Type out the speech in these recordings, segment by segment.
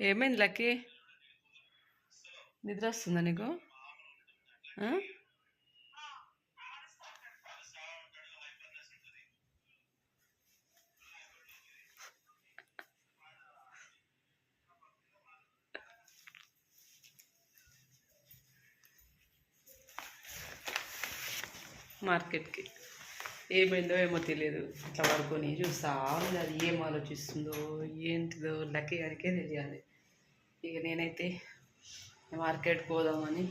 ఏమైంది లక్కీ? నిద్ర వస్తుందా నీకు? మార్కెట్కి. ఏమైందో ఏమో తెలియదు ఇట్లా పడుకొని చూస్తా ఉంది అది ఏం ఆలోచిస్తుందో ఏంటిదో లక్కీ గారికే తెలియాలి. ఇక నేనైతే మార్కెట్ పోదామని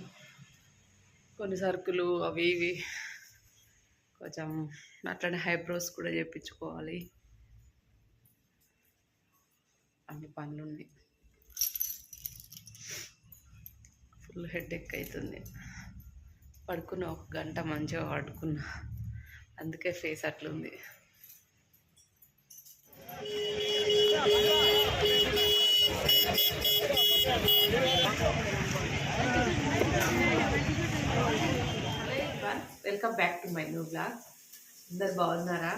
కొన్ని సరుకులు అవి ఇవి కొంచెం అట్లనే హైబ్రోస్ కూడా చేయించుకోవాలి అన్ని పనులు ఉన్నాయి ఫుల్ హెడ్ ఎక్ అవుతుంది పడుకున్న ఒక గంట మంచిగా పడుకున్నా. అందుకే ఫేస్ అట్లుంది. Welcome back to my new blog అందరు బాగున్నారా?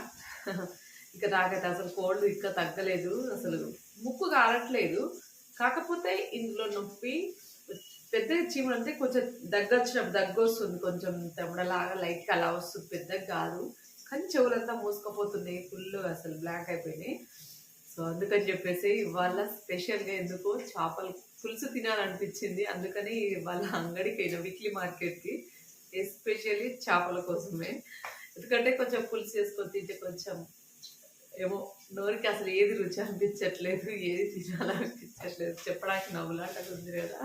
ఇక నాకైతే అసలు కోల్డ్ ఇంకా తగ్గలేదు. అసలు ముక్కు కారట్లేదు కాకపోతే ఇందులో నొప్పి పెద్ద చీమలు అంటే కొంచెం దగ్గర వచ్చినప్పుడు దగ్గు వస్తుంది కొంచెం తెమ్మడలాగా లైట్గా అలా వస్తుంది. పెద్దగా కాదు. కానీ చెవులంతా మూసుకుపోతున్నాయి. ఫుల్ అసలు బ్లాక్ అయిపోయినాయి. సో అందుకని చెప్పేసి ఇవాళ స్పెషల్గా ఎందుకో చేపలు పులుసు తినాలనిపించింది. అందుకని వాళ్ళ అంగడికి అయినా వీక్లీ మార్కెట్కి ఎస్పెషల్లీ చేపల కోసమే. ఎందుకంటే కొంచెం పులుసు వేసుకొని తింటే కొంచెం ఏమో నోరికి అసలు ఏది రుచి అనిపించట్లేదు ఏది తినాలనిపించట్లేదు. చెప్పడానికి నవ్వులాట ఉంది కదా.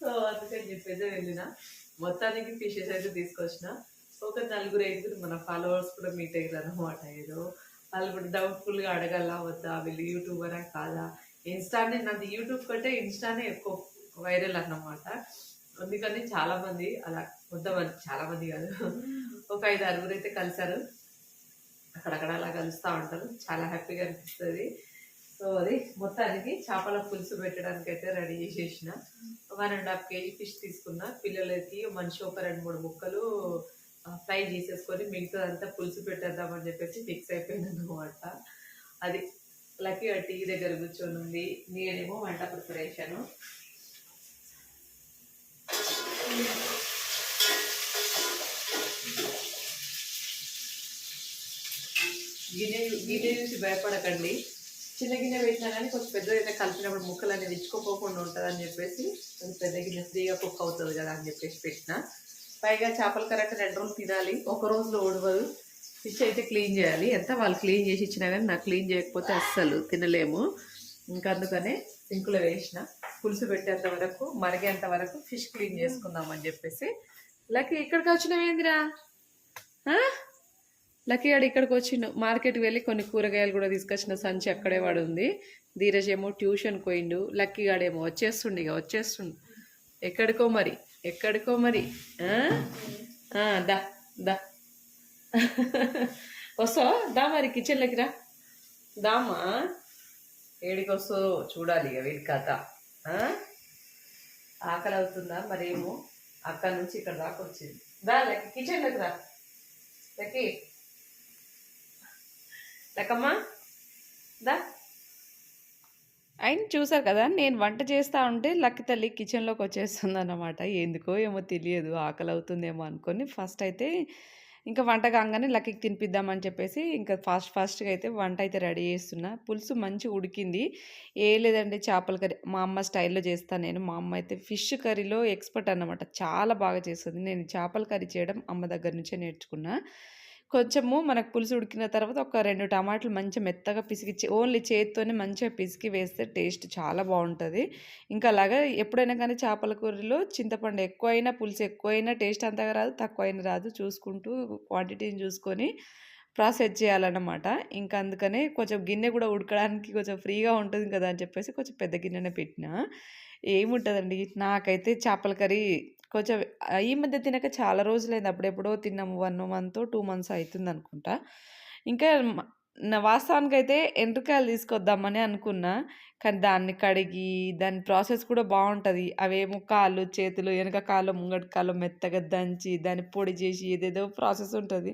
సో అందుకని చెప్పేసి వెళ్ళిన. మొత్తానికి ఫిషెస్ అయితే తీసుకొచ్చిన. ఒక నలుగురు ఐదుగురు మన ఫాలోవర్స్ కూడా మీట్ అయ్యారు అనమాట ఏదో వాళ్ళు కూడా డౌట్ఫుల్గా అడగల వద్దా వీళ్ళు యూట్యూబరా కాదా? ఇన్స్టానే నాది యూట్యూబ్ కంటే ఇన్స్టానే ఎక్కువ వైరల్ అన్నమాట. అందుకని చాలామంది అలా కొంతమంది చాలా మంది కాదు. ఒక ఐదు ఆరుగురు అయితే కలిశారు. అక్కడక్కడ అలా కలుస్తూ ఉంటారు. చాలా హ్యాపీగా అనిపిస్తుంది. సో అది మొత్తానికి చేపల పులుసు పెట్టడానికి అయితే రెడీ చేసేసిన. One and half KG fish తీసుకున్న పిల్లలకి మనిషి ఒక రెండు మూడు ముక్కలు ఫ్రై చేసేసుకొని మిగతాదంతా పులుసు పెట్టేద్దామని చెప్పేసి ఫిక్స్ అయిపోయింది అనమాట అది లక్కీ టీ దగ్గర కూర్చొని ఉంది నేనేమో వంట ప్రిపరేషను. గిన్నె గిన్నె చూసి భయపడకండి. చిన్న గిన్నె పెట్టినా కానీ కొంచెం పెద్ద గిన్నె కలిపినప్పుడు ముక్కలు అనేది ఇచ్చుకోపోకుండా ఉంటుంది అని చెప్పేసి కొంచెం పెద్ద గిన్నె ఫ్రీగా కుక్ అవుతుంది కదా అని చెప్పేసి పెట్టిన. పైగా చేపల కరెక్ట్ రెండు రోజులు తినాలి. ఒక రోజులో ఉడవదు ఫిష్ అయితే క్లీన్ చేయాలి. ఎంత వాళ్ళు క్లీన్ చేసి ఇచ్చినా కానీ నాకు క్లీన్ చేయకపోతే అస్సలు తినలేము. ఇంకా అందుకనే సింకులో వేసిన పులుసు పెట్టేంత వరకు మరిగేంత వరకు ఫిష్ క్లీన్ చేసుకుందామని చెప్పేసి. లక్కీ ఇక్కడికి వచ్చినవేందిరా లక్కీ గాడు ఇక్కడికి వచ్చిండు. మార్కెట్కి వెళ్ళి కొన్ని కూరగాయలు కూడా తీసుకొచ్చిన సంచి అక్కడే వాడు ఉంది. ధీరజ్ ఏమో ట్యూషన్ పోయిండు. లక్కీ గాడేమో వచ్చేస్తుండు ఇక వచ్చేస్తుండు. ఎక్కడికో మరి. ఎక్కడికో మరి? దా దా. వస్తావా? దా మరి కిచెన్లోకి రా. దామా ఏడికి వస్తుందో చూడాలి ఇక వీడి కథ. ఆకలి అవుతుందా మరేమో? అక్కడ నుంచి ఇక్కడ దాకా వచ్చింది. దా లెక్క కిచెన్లోకి రా. లెక్కి. లెక్కమ్మా. దా. ఆయన చూసారు కదా నేను వంట చేస్తూ ఉంటే లక్కి తల్లి కిచెన్లోకి వచ్చేస్తుంది అన్నమాట ఎందుకో ఏమో తెలియదు ఆకలి అవుతుందేమో అనుకొని ఫస్ట్ అయితే ఇంకా వంట కాగానే లక్కీకి తినిపిద్దామని చెప్పేసి ఇంకా ఫాస్ట్ ఫాస్ట్గా అయితే వంట అయితే రెడీ చేస్తున్నా. పులుసు మంచి ఉడికింది. ఏ లేదండి చేపల కర్రీ మా అమ్మ స్టైల్లో చేస్తాను నేను మా అమ్మ అయితే ఫిష్ కర్రీలో ఎక్స్పర్ట్ అన్నమాట. చాలా బాగా చేస్తుంది. నేను చేపల కర్రీ చేయడం అమ్మ దగ్గర నుంచే నేర్చుకున్నా. కొంచెము మనకు పులుసు ఉడికిన తర్వాత ఒక రెండు టమాటాలు మంచిగా మెత్తగా పిసికి చే- ఓన్లీ చేతితోనే మంచిగా పిసికి వేస్తే టేస్ట్ చాలా బాగుంటుంది. ఇంకా అలాగా ఎప్పుడైనా కానీ చేపల కూరలో చింతపండు ఎక్కువైనా పులుసు ఎక్కువైనా టేస్ట్ అంతగా రాదు తక్కువైనా రాదు. చూసుకుంటూ క్వాంటిటీని చూసుకొని ప్రాసెస్ చేయాలన్నమాట. ఇంకా అందుకనే కొంచెం గిన్నె కూడా ఉడకడానికి కొంచెం ఫ్రీగా ఉంటుంది కదా అని చెప్పేసి కొంచెం పెద్ద గిన్నెనే పెట్టిన. ఏముంటుందండి? నాకైతే చేపల కర్రీ కొంచెం ఈ మధ్య తినక చాలా రోజులైంది. అప్పుడెప్పుడో తిన్నాము. వన్ మంత్ టూ మంత్స్ అవుతుంది అనుకుంటా ఇంకా నా వాస్తవానికి అయితే ఎండ్రకాయలు తీసుకొద్దామని అనుకున్నా. కానీ దాన్ని కడిగి దాని ప్రాసెస్ కూడా బాగుంటుంది. అవేమో కాళ్ళు చేతులు వెనక కాళ్ళు ముంగటి కాళ్ళు మెత్తగా దంచి దాన్ని పొడి చేసి ఏదేదో ప్రాసెస్ ఉంటుంది.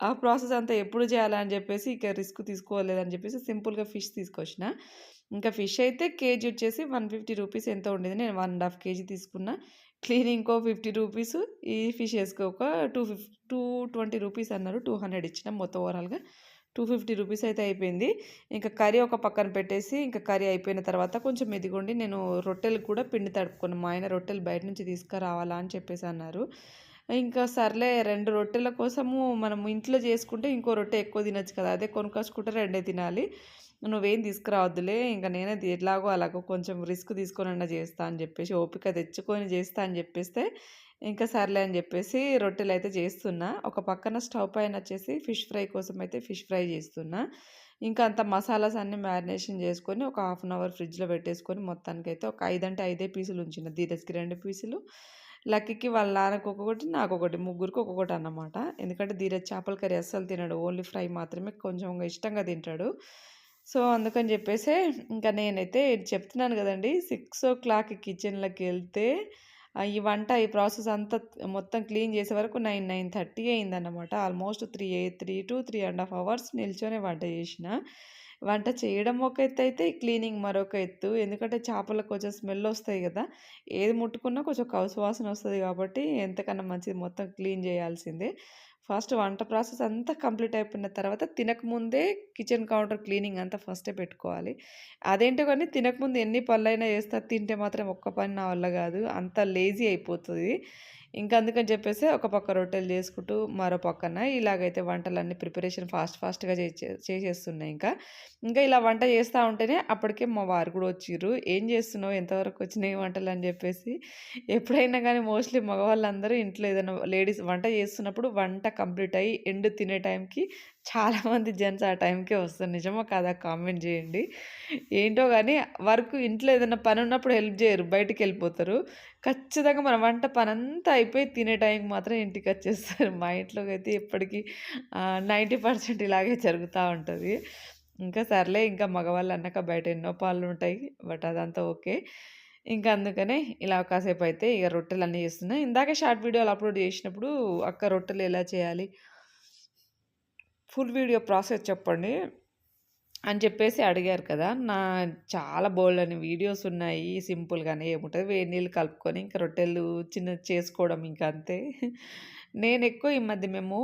ఆ ప్రాసెస్ అంతా ఎప్పుడు చేయాలని చెప్పేసి ఇక రిస్క్ తీసుకోలేదని చెప్పేసి సింపుల్గా ఫిష్ తీసుకొచ్చిన. ఇంకా ఫిష్ అయితే కేజీ వచ్చేసి వన్ ఫిఫ్టీ రూపీస్ ఎంతో ఉండేది. నేను వన్ అండ్ హాఫ్ కేజీ తీసుకున్నా. క్లీనింగ్కో ఫిఫ్టీ రూపీస్ ఈ ఫిషెస్కి ఒక టూ ఫిఫ్ టూ ట్వంటీ రూపీస్ అన్నారు. టూ హండ్రెడ్ ఇచ్చిన మొత్తం ఓవరాల్గా. టూ ఫిఫ్టీ రూపీస్ అయితే అయిపోయింది. ఇంకా కర్రీ ఒక పక్కన పెట్టేసి ఇంకా కర్రీ అయిపోయిన తర్వాత కొంచెం ఎదిగొండి నేను రొట్టెలు కూడా పిండి తడుపుకున్నాను మా ఆయన రొట్టెలు బయట నుంచి తీసుకురావాలా అని చెప్పేసి అన్నారు. ఇంకా సర్లే రెండు రొట్టెల కోసము మనం ఇంట్లో చేసుకుంటే ఇంకో రొట్టె ఎక్కువ తినొచ్చు కదా అదే కొనుక్కొచ్చుకుంటే రెండే తినాలి. నువ్వేం తీసుకురావద్దులే ఇంకా నేనే ఎట్లాగో ఎలాగో అలాగో కొంచెం రిస్క్ తీసుకొని చేస్తా అని చెప్పేసి ఓపిక తెచ్చుకొని చేస్తా అని చెప్పేస్తే ఇంకా సర్లే అని చెప్పేసి రొట్టెలు అయితే చేస్తున్నా. ఒక పక్కన స్టవ్ పైన వచ్చేసి ఫిష్ ఫ్రై కోసం అయితే ఫిష్ ఫ్రై చేస్తున్నా. ఇంకా అంత మసాలాస్ అన్నీ మ్యారినేషన్ చేసుకొని ఒక హాఫ్ అన్ అవర్ ఫ్రిడ్జ్లో పెట్టేసుకొని మొత్తానికి అయితే ఒక ఐదు అంటే ఐదే పీసులు ఉంచిన ధీరజ్కి రెండు పీసులు. లక్కీకి వాళ్ళ నాన్నకు ఒక్కొక్కటి నాకు ఒకటి ముగ్గురికి ఒక్కొక్కటి అన్నమాట. ఎందుకంటే ధీరజ్ చేపల కర్రీ అస్సలు తినడు. ఓన్లీ ఫ్రై మాత్రమే కొంచెం ఇష్టంగా తింటాడు. సో అందుకని చెప్పేసి ఇంకా నేనైతే చెప్తున్నాను కదండి సిక్స్ ఓ క్లాక్ కిచెన్లోకి వెళ్తే ఈ వంట ఈ ప్రాసెస్ అంతా మొత్తం క్లీన్ చేసే వరకు నైన్ నైన్ థర్టీ అయిందన్నమాట. Almost three three to three and half hours నిల్చొని వంట చేసిన. వంట చేయడం ఒక ఎత్తు అయితే క్లీనింగ్ మరొక ఎత్తు. ఎందుకంటే చేపలకు కొంచెం స్మెల్ వస్తాయి కదా ఏది ముట్టుకున్నా కొంచెం కౌసు వాసన వస్తుంది కాబట్టి ఎంతకన్నా మంచిది మొత్తం క్లీన్ చేయాల్సిందే. ఫస్ట్ వంట ప్రాసెస్ అంతా కంప్లీట్ అయిపోయిన తర్వాత తినకముందే కిచెన్ కౌంటర్ క్లీనింగ్ అంతా ఫస్టే పెట్టుకోవాలి. అదేంటో కానీ తినకముందు ఎన్ని పనులైనా చేస్తా తింటే మాత్రం ఒక్క పని నా వల్ల కాదు. అంత లేజీ అయిపోతుంది. ఇంకా అందుకని చెప్పేసి ఒక పక్క రొట్టెలు చేసుకుంటూ మరో పక్కన ఇలాగైతే వంటలన్నీ ప్రిపరేషన్ ఫాస్ట్ ఫాస్ట్గా చేసేస్తున్నాయి ఇంకా. ఇంకా ఇలా వంట చేస్తూ ఉంటేనే అప్పటికే మా వారు కూడా వచ్చిర్రు. ఏం చేస్తున్నావు? ఎంతవరకు వచ్చినాయి వంటలు? అని చెప్పేసి. ఎప్పుడైనా కానీ మోస్ట్లీ మగవాళ్ళందరూ ఇంట్లో ఏదైనా లేడీస్ వంట చేస్తున్నప్పుడు వంట కంప్లీట్ అయ్యి ఎండు తినే టైంకి చాలామంది జెంట్స్ ఆ టైంకే వస్తారు. నిజమో కాదా? కామెంట్ చేయండి. ఏంటో కానీ వర్క్ ఇంట్లో ఏదైనా పని ఉన్నప్పుడు హెల్ప్ చేయరు. బయటికి వెళ్ళిపోతారు. ఖచ్చితంగా మన వంట పని అంతా అయిపోయి తినే టైంకి మాత్రం ఇంటికి వచ్చేస్తారు. మా ఇంట్లోకి అయితే ఇప్పటికీ నైంటీ పర్సెంట్ ఇలాగే జరుగుతూ ఉంటుంది. ఇంకా సర్లే ఇంకా మగవాళ్ళు అన్నాక బయట ఎన్నో పాలు ఉంటాయి బట్ అదంతా ఓకే. ఇంకా అందుకనే ఇలా కాసేపు అయితే ఇక రొట్టెలు అన్నీ చేస్తున్నాయి ఇందాక షార్ట్ వీడియోలు అప్లోడ్ చేసినప్పుడు అక్క రొట్టెలు ఎలా చేయాలి? ఫుల్ వీడియో ప్రాసెస్ చెప్పండి. అని చెప్పేసి అడిగారు కదా. నా చాలా బోల్డ్ అని వీడియోస్ ఉన్నాయి సింపుల్గానే ఏముంటుంది వేడి నీళ్ళు కలుపుకొని ఇంకా రొట్టెలు చిన్న చేసుకోవడం ఇంకా అంతే. నేను ఎక్కువ ఈ మధ్య మేము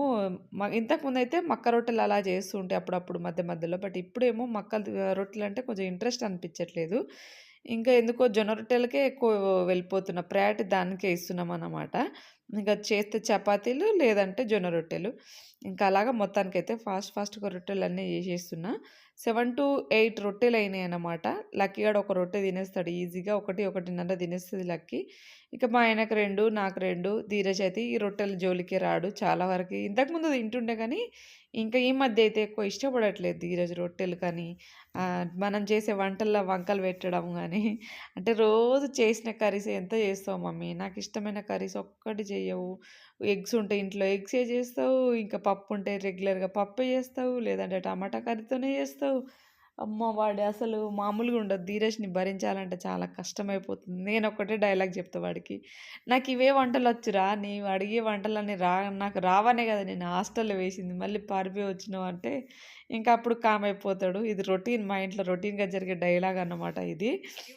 ఇంతకుముందు అయితే మక్క రొట్టెలు అలా చేస్తుంటే అప్పుడప్పుడు మధ్య మధ్యలో బట్ ఇప్పుడేమో మక్క రొట్టెలు అంటే కొంచెం ఇంట్రెస్ట్ అనిపించట్లేదు. ఇంకా ఎందుకో జొన్న రొట్టెలకే ఎక్కువ వెళ్ళిపోతున్నా ప్రయారిటీ దానికే ఇస్తున్నాం అన్నమాట. ఇంకా చేస్తే చపాతీలు లేదంటే జొన్న రొట్టెలు. ఇంకా అలాగా మొత్తానికైతే ఫాస్ట్ ఫాస్ట్గా రొట్టెలు అన్నీ చేసేస్తున్నా. సెవెన్ టు ఎయిట్ రొట్టెలు అయినాయి అన్నమాట. లక్కీగాడు ఒక రొట్టె తినేస్తాడు ఈజీగా ఒకటి ఒకటిన్నర తినేస్తుంది లక్కీ. ఇక మా ఆయనకు రెండు నాకు రెండు ధీరజ్ అయితే ఈ రొట్టెలు జోలికి రాడు చాలా వరకు. ఇంతకుముందు తింటుండే కానీ ఇంకా ఈ మధ్య అయితే ఎక్కువ ఇష్టపడట్లేదు ధీరజ్ రొట్టెలు కానీ మనం చేసే వంటల్లో వంకలు పెట్టడం కానీ. అంటే రోజు చేసిన కర్రీస్ ఎంత చేస్తావు మమ్మీ? నాకు ఇష్టమైన కర్రీస్ ఒక్కటి చేయవు. ఎగ్స్ ఉంటే ఇంట్లో ఎగ్సే చేస్తావు ఇంకా పప్పు ఉంటే రెగ్యులర్గా పప్పే చేస్తావు లేదంటే టమాటా కర్రీతోనే చేస్తావు. అమ్మ వాడు అసలు మామూలుగా ఉండదు. ధీరజ్ని భరించాలంటే చాలా కష్టమైపోతుంది. నేను ఒకటే డైలాగ్ చెప్తా వాడికి. నాకు ఇవే వంటలు వచ్చురా నీవు అడిగే వంటలన్నీ రా నాకు రావనే కదా నేను హాస్టల్లో వేసింది. మళ్ళీ పారిపోయి వచ్చినావు అంటే ఇంకా అప్పుడు కామ్ అయిపోతాడు ఇది రొటీన్ మా ఇంట్లో రొటీన్గా జరిగే డైలాగ్ అన్నమాట ఇది.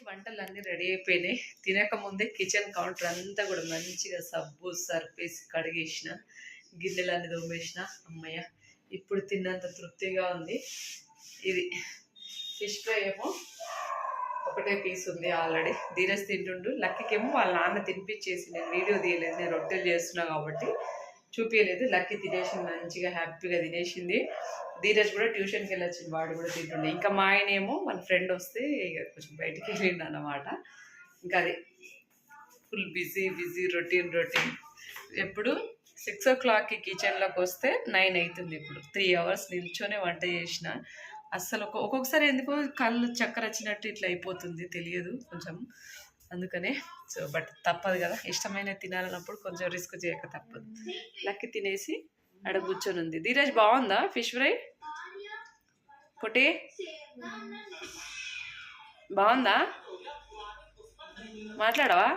వంటలు అన్నీ రెడీ అయిపోయినాయి. తినక ముందే కిచెన్ కౌంటర్ అంతా కూడా మంచిగా సబ్బు సర్పేసి కడిగేసిన గిన్నెలన్నీ దోమేసిన అమ్మయ్య ఇప్పుడు తిన్నంత తృప్తిగా ఉంది. ఇది ఫిష్ ఫ్రై ఏమో. ఒకటే పీస్ ఉంది ఆల్రెడీ ధీరజ్ తింటుండు. లక్కీకేమో వాళ్ళ నాన్న తినిపించేసి నేను వీడియో తీయలేదు. నేను రొట్టెలు చేస్తున్నా కాబట్టి చూపించలేదు లక్కీ తినేసింది మంచిగా హ్యాపీగా తినేసింది. ధీరజ్ కూడా ట్యూషన్కి వెళ్ళొచ్చింది. వాడు కూడా తింటుండే. ఇంకా మా ఆయన ఏమో మన ఫ్రెండ్ వస్తే ఇక కొంచెం బయటికి వెళ్ళిండు అన్నమాట. ఇంకా అది full busy busy routine routine ఎప్పుడు సిక్స్ ఓ క్లాక్కి కిచెన్లోకి వస్తే నైన్ అవుతుంది ఇప్పుడు. త్రీ అవర్స్ నిల్చొనే వంట చేసిన. అస్సలు ఒక్కొక్కసారి ఎందుకో కళ్ళు చక్కర వచ్చినట్టు ఇట్లా అయిపోతుంది తెలియదు కొంచెం. అందుకనే సో బట్ తప్పదు కదా. ఇష్టమైన తినాలన్నప్పుడు కొంచెం రిస్క్ చేయక తప్పదు. లక్కి తినేసి అక్కడ కూర్చొని ఉంది. ధీరజ్ బాగుందా ఫిష్ ఫ్రై? పొట్టి బాగుందా? మాట్లాడవా?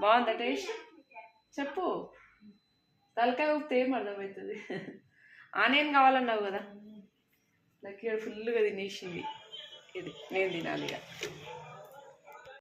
బాగుందా టేస్ట్? చెప్పు. తలకాయ ఊపితే ఏం అర్థమవుతుంది? ఆనియన్ కావాలన్నావు కదా. లక్కీ ఫుల్గా తినేసింది. ఇది నేను తినాలి ఇక